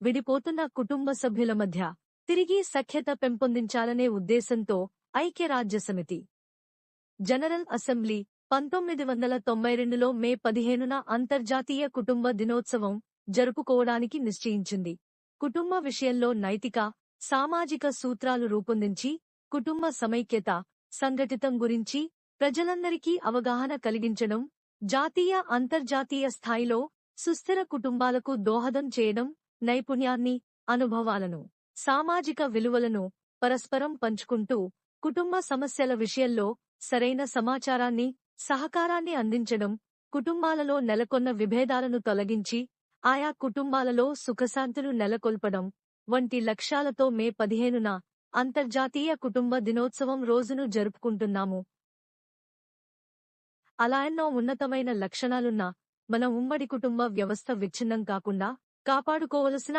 విడిపోతున్న కుటుంబ సభ్యుల మధ్య తిరిగి సఖ్యత పెంపొందించాలనే ఉద్దేశంతో ఐక్యరాజ్య సమితి జనరల్ అసెంబ్లీ పంతొమ్మిది వందల తొంభై రెండులో మే పదిహేనున అంతర్జాతీయ కుటుంబ దినోత్సవం జరుపుకోవడానికి నిశ్చయించింది. కుటుంబ విషయంలో నైతిక సామాజిక సూత్రాలు రూపొందించి కుటుంబ సమైక్యత సంఘటితం గురించి ప్రజలందరికీ అవగాహన కలిగించడం జాతీయ అంతర్జాతీయ స్థాయిలో సుస్థిర కుటుంబాలకు దోహదం చేయడం నైపుణ్యాన్ని అనుభవాలను సామాజిక విలువలను పరస్పరం పంచుకుంటూ కుటుంబ సమస్యల విషయంలో సరైన సమాచారాన్ని సహకారాన్ని అందించడం కుటుంబాలలో నెలకొన్న విభేదాలను తొలగించి ఆయా కుటుంబాలలో సుఖశాంతులు నెలకొల్పడం వంటి లక్ష్యాలతో మే పదిహేనున అంతర్జాతీయ కుటుంబ దినోత్సవం రోజును జరుపుకుంటున్నాము. అలా ఎన్నో ఉన్నతమైన లక్షణాలున్న మన ఉమ్మడి కుటుంబ వ్యవస్థ విచ్ఛిన్నం కాకుండా కాపాడుకోవలసిన